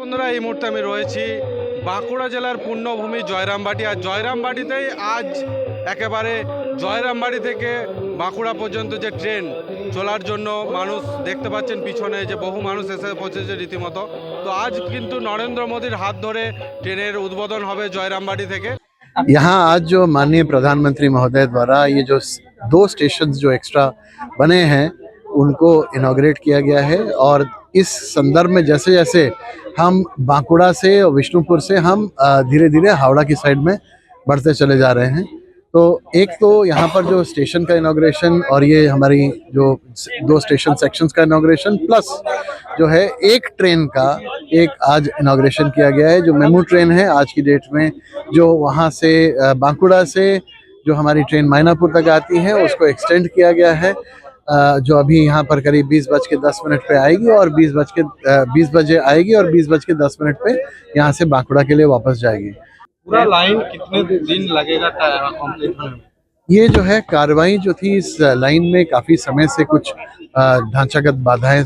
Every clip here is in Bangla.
বন্ধুরা এই মুহূর্তে আমি রয়েছি বাঁকুড়া জেলার পূর্ণভূমি জয়রামবাটি আর জয়রামবাটিতেই আজ একেবারে জয়রামবাটি থেকে বাঁকুড়া পর্যন্ত যে ট্রেন চলার জন্য মানুষ দেখতে পাচ্ছেন পিছনে যে বহু মানুষ এসে পৌঁছেছে রীতিমতো তো আজ কিন্তু নরেন্দ্র মোদীর হাত ধরে ট্রেনের উদ্বোধন হবে জয়রামবাটি থেকে यहाँ आज जो माननीय प्रधानमंत्री महोदय द्वारा ये जो स- दो स्टेशन जो एक्स्ट्रा बने हैं उनको इनॉग्रेट किया गया है और इस संदर्भ में जैसे जैसे हम बांकुड़ा से और विष्णुपुर से हम धीरे धीरे हावड़ा की साइड में बढ़ते चले जा रहे हैं। तो एक तो यहाँ पर जो स्टेशन का इनाग्रेशन और ये हमारी जो दो स्टेशन सेक्शंस का इनाग्रेशन प्लस जो है एक ट्रेन का एक आज इनाग्रेशन किया गया है, जो मेमू ट्रेन है आज की डेट में, जो वहाँ से बांकुड़ा से जो हमारी ट्रेन मायनापुर तक आती है, उसको एक्सटेंड किया गया है। जो अभी यहाँ पर करीब बीस बज के दस मिनट पे आएगी और बीस बज के बीस बजे आएगी और बीस बज के दस मिनट पे यहाँ से बांकुड़ा के लिए वापस जाएगी। पूरा लाइन कितने दिन लगेगा कंप्लीट होने में? ये जो है कार्रवाई जो थी इस लाइन में काफ़ी समय से कुछ ढांचागत बाधाएँ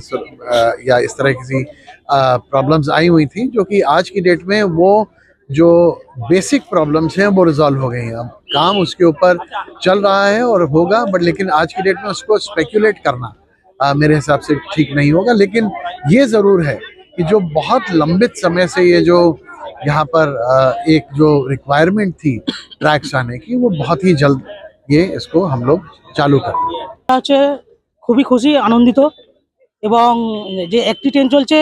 या इस तरह की प्रॉब्लम्स आई हुई थी जो कि आज की डेट में वो जो बेसिक प्रॉब्लम्स हैं वो रिजॉल्व हो गई हैं अब काम उसके ऊपर चल रहा है और होगा बट लेकिन आज की डेट में उसको स्पेक्यूलेट करना अ, मेरे हिसाब से ठीक नहीं होगा लेकिन ये ज़रूर है कि जो बहुत लंबित समय से ये जो यहाँ पर अ, एक जो रिक्वायरमेंट थी ट्रैक्स आने की वो बहुत ही जल्द ये इसको हम लोग चालू कर হচ্ছে খুবই খুশি আনন্দিত এবং যে একটি ট্রেন চলছে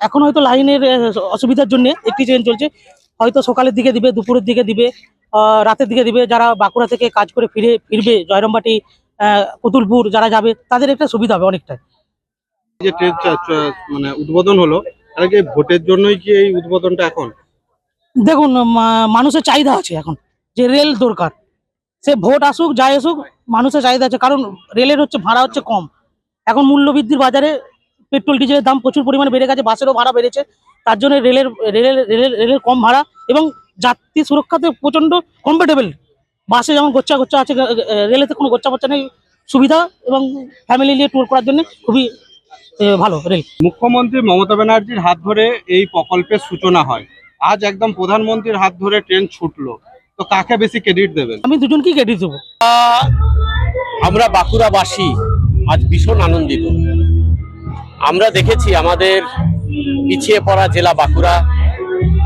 এখন হয়তো লাইনের আহ, অসুবিধার জন্য একটি ট্রেন চলছে হয়তো সকালের দিকে দিবে দুপুরের দিকে দিবে রাতের দিকে দিবে। যারা বাঁকুড়া থেকে কাজ করে ফিরে ফিরবে জয়রামবাটি আহ, পুতুলপুর যারা যাবে তাদের একটা সুবিধা হবে অনেকটা যে ট্রেন মানে উদ্বোধন হলো তাহলে কি ভোটের জন্যই কি এই উদ্বোধনটা এখন? দেখুন মানুষের চাহিদা আছে এখন। যে রেল দরকার সে ভোট আসুক যাই আসুক মানুষের চাহিদা আছে। কারণ রেলের হচ্ছে ভাড়া হচ্ছে কম। এখন মূল্যবৃদ্ধির বাজারে পেট্রোল ডিজেলের দাম প্রচুর পরিমাণে বেড়ে গেছে বাসেরও ভাড়া বেড়েছে। তার জন্য রেলের রেলের রেলের রেলের কম ভাড়া এবং যাত্রী সুরক্ষাতে প্রচণ্ড কমফোর্টেবল বাসে যেমন গোচ্চা গোচ্চা আছে রেলেতে কোনো গোচ্চা গোচ্চা নেই। সুবিধা এবং ফ্যামিলি নিয়ে ট্যুর করার জন্য খুবই ভালো রেল। মুখ্যমন্ত্রী মমতা ব্যানার্জির হাত ধরে এই প্রকল্পের সূচনা হয়। আজ একদম প্রধানমন্ত্রীর হাত ধরে ট্রেন ছুটলো। তো কাকে বেশি ক্রেডিট দেবেন? আমি দুজনকেই ক্রেডিট দেবো। আমরা বাঁকুড়াবাসী আজ ভীষণ আনন্দিত। আমরা দেখেছি আমাদের পিছিয়ে পড়া জেলা বাঁকুড়া,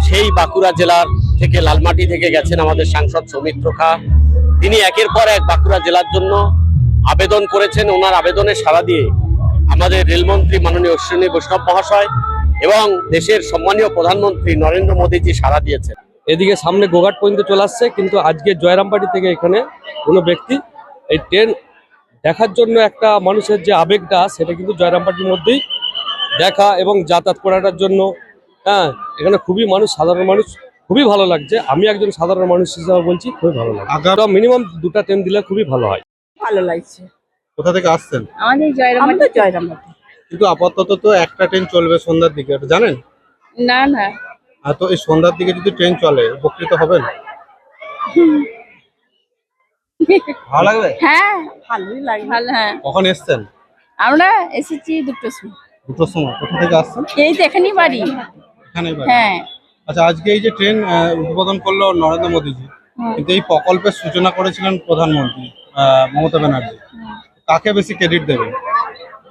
সেই বাঁকুড়া জেলার থেকে লালমাটি থেকে গেছেন আমাদের সাংসদ সৌমিত্র খা। তিনি একের পর এক বাঁকুড়া জেলার জন্য আবেদন করেছেন। ওনার আবেদনে সাড়া দিয়ে আমাদের রেলমন্ত্রী মাননীয় অশ্বিনী বৈষ্ণব মহাশয় এবং দেশের সম্মানীয় প্রধানমন্ত্রী নরেন্দ্র মোদীজি সাড়া দিয়েছেন। এদিকে সামনে গোঘাট পর্যন্ত চলে আসছে, কিন্তু আজকে জয়রামবাটি থেকে এখানে কোনো ব্যক্তি এই ট্রেন দেখার জন্য একটা মানুষের যে আবেগটা, সেটা কিন্তু জয়রামবাটির মধ্যেই দেখা এবং যাতায়াত করাটার জন্য হ্যাঁ এখানে খুবই মানুষ সাধারণ মানুষ খুবই ভালো লাগছে। আমি একজন সাধারণ মানুষ হিসাবে বলছি খুবই ভালো লাগছে। মিনিমাম দুটা ট্রেন দিলে খুবই ভালো হয়। ভালো লাগছে। কোথা থেকে আসছেন? আমাদের জয়রামবাটি। জয়রামবাটি। কিন্তু আপাতত তো একটা ট্রেন চলবে সন্ধ্যার দিকে এটা জানেন? না না। আর তো এই সন্ধ্যার দিকে যদি ট্রেন চলে উপকৃত হবেন? ভালো লাগবে? হ্যাঁ ভালোই লাগে ভালো হ্যাঁ কখন এসছেন? আমরা এসেছি দুটো সময়। দুটোর সময় কোথা থেকে আসছেন? এই তো এখানেই বাড়ি। এখানে বাড়ি। হ্যাঁ। আচ্ছা আজকে এই যে ট্রেন আহ, উদ্বোধন করল নরেন্দ্র মোদীজি কিন্তু এই প্রকল্পের সূচনা করেছিলেন প্রধানমন্ত্রী আহ, মমতা ব্যানার্জি। কাকে বেশি ক্রেডিট দেবেন।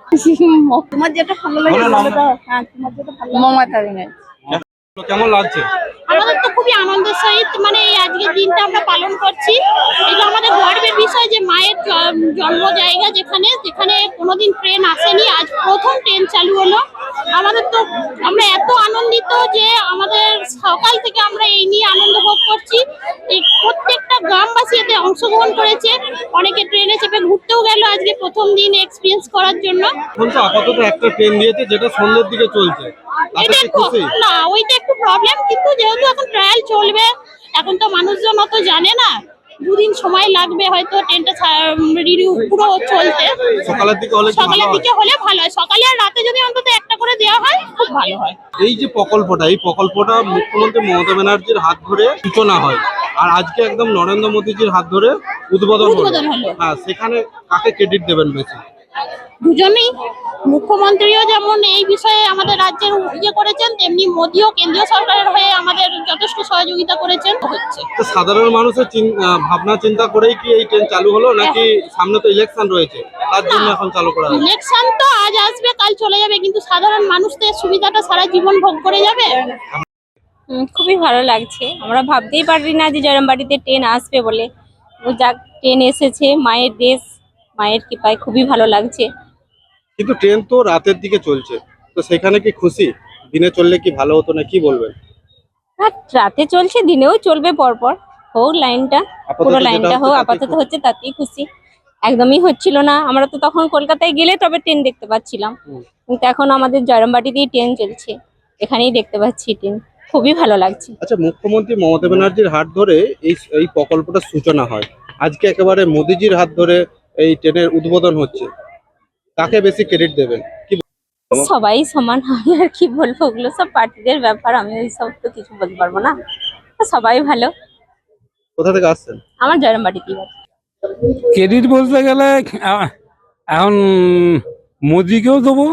হ্যাঁ তোমার যেটা ভালো লাগে। মমতা ব্যানার্জি। কেমন লাগছে? আমাদের তো খুবই আনন্দের সহিত মানে এই আজকের দিনটা আমরা পালন করছি। এটা আমাদের গর্বের বিষয় যে মায়ের জন্ম জায়গা যেখানে যেখানে কোনোদিন ট্রেন আসেনি আজ প্রথম ট্রেন চালু হলো। আমাদের তো আমরা এত আনন্দিত যে আমাদের সকাল থেকে আমরা এই নিয়ে আনন্দ ভোগ করছি। এই প্রত্যেকটা গ্রামবাসী এতে অংশগ্রহণ করেছে। অনেকে ট্রেনে চেপে ঘুরতেও গেল আজকে প্রথম দিন এক্সপিরিয়েন্স করার জন্য। এখন তো আপাতত একটা ট্রেন দিয়েছে যেটা সন্ধ্যের দিকে চলছে। এটা একটু না ওইটা একটু প্রবলেম কিন্তু যেহেতু এখন ট্রায়াল চলবে এখন তো মানুষজন অত জানে না। দুদিন সময় লাগবে হয়তো ট্রেনটা রিনিউ পুরো চলতে। সকালের দিকে হলে সকালের দিকে হলে ভালো হয়। সকালে আর রাতে যদি অন্তত একটা করে দেওয়া হয় খুব ভালো হয়। এই যে প্রকল্পটা এই প্রকল্পটা মুখ্যমন্ত্রী মমতা ব্যানার্জির হাত ধরে সূচনা হয়। আর আজকে একদম নরেন্দ্র মোদীজির হাত ধরে উদ্বোধন হলো। হ্যাঁ সেখানে কাকে ক্রেডিট দেবেন বেশি? দুজনেই মুখ্যমন্ত্রীও যেমন এই বিষয়ে আমাদের রাজ্যের ইয়ে করেছেন তেমনি মোদিও কেন্দ্রীয় সরকারের হয়ে আমাদের যথেষ্ট সহযোগিতা করেছেন। হচ্ছে তো সাধারণ মানুষের ভাবনা চিন্তা করেই কি এই ট্রেন চালু হলো নাকি সামনে তো ইলেকশন রয়েছে তার জন্য এখন চালু করা ইলেকশন তো আজ আসবে কাল চলে যাবে কিন্তু সাধারণ মানুষদের সুবিধাটা সারা জীবন ভোগ করে যাবে? হুম, খুবই ভালো লাগছে। আমরা ভাবতেই পারি না যে জয়রামবাড়িতে ট্রেন আসবে বলে। ও যাক ট্রেন এসেছে মায়ের দেশ মায়ের কৃপায় খুবই ভালো লাগছে। কিন্তু ট্রেন তো রাতের দিকে চলছে। তো সেখানে কি খুশি? দিনে চললে কি ভালো হতো না কি বলবেন? রাতে চলছে দিনেও চলবে পরপর। হোক লাইনটা পুরো লাইনটা হোক আপাতত হচ্ছে তাতেই খুশি। একদমই হচ্ছিল না। আমরা তো তখন কলকাতায় গেলে তবে ট্রেন দেখতে পাচ্ছিলাম। কিন্তু এখন আমাদের জয়রামবাটিতেই ট্রেন চলছে। এখানেই দেখতে পাচ্ছি ট্রেন। খুবই ভালো লাগছে। আচ্ছা মুখ্যমন্ত্রী মমতা ব্যানার্জির হাত ধরে এই এই প্রকল্পটার সূচনা হয়। আজকে একেবারে মোদিজির হাত ধরে এই ট্রেনের উদ্বোধন হচ্ছে। কাকে বেশি ক্রেডিট দেবেন? কি সবাই সমান আমি আর কি বলব? ওগুলো সব পার্টিদের ব্যাপার আমি ওই সব তো কিছু বলতে পারব না। সবাই ভালো। কোথা থেকে আসছেন? আমার জয়রামবাটিতেই বাড়ি ক্রেডিট বলতে গেলে এখন মোদিকেও দেবো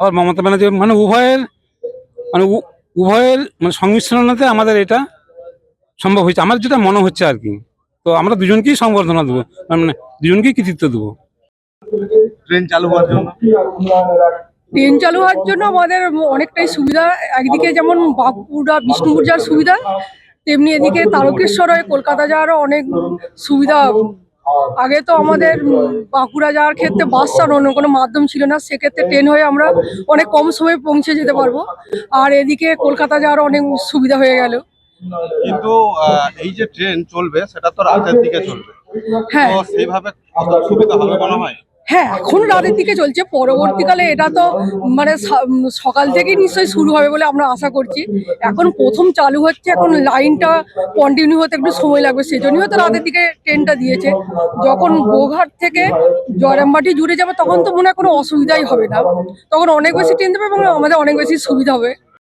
আবার মমতা ব্যানার্জি মানে উভয়ের মানে উ- উভয়ের মানে সংমিশ্রণতে আমাদের এটা সম্ভব হয়েছে। আমার যেটা মনে হচ্ছে আর কি তো আমরা দুজনকেই সংবর্ধনা দেবো মানে দুজনকেই কৃতিত্ব দেবো। ট্রেন চালু হওয়ার জন্য? ট্রেন চালু হওয়ার জন্য আমাদের অনেকটাই সুবিধা। একদিকে যেমন বাঁকুড়া বিষ্ণুপুর যাওয়ার সুবিধা তেমনি এদিকে তারকেশ্বর হয়ে কলকাতা যাওয়ারও অনেক সুবিধা। আগে তো আমাদের বাঁকুড়া যাওয়ার ক্ষেত্রে বাস ছাড়া অন্য কোনো মাধ্যম ছিল না সেক্ষেত্রে ট্রেন হয়ে আমরা অনেক কম সময়ে পৌঁছে যেতে পারব। আর এদিকে কলকাতা যাওয়ার অনেক সুবিধা হয়ে গেল। কিন্তু এই যে ট্রেন চলবে সেটা তো রাতের দিকে চলবে। হ্যাঁ। তো সেইভাবে সুবিধা হবে মনে হয়? হ্যাঁ এখন রাতের দিকে চলছে। পরবর্তীকালে এটা তো মানে সকাল থেকেই নিশ্চয়ই শুরু হবে বলে আমরা আশা করছি। এখন প্রথম চালু হচ্ছে এখন লাইনটা কন্টিনিউ হতে একটু সময় লাগবে। সেই জন্যই হয়তো রাতের দিকে ট্রেনটা দিয়েছে। যখন গোঘাট থেকে জয়রামবাটি জুড়ে যাবে তখন তো মনে হয় কোনো অসুবিধাই হবে না। তখন অনেক বেশি ট্রেন দেবে এবং আমাদের অনেক বেশি সুবিধা হবে।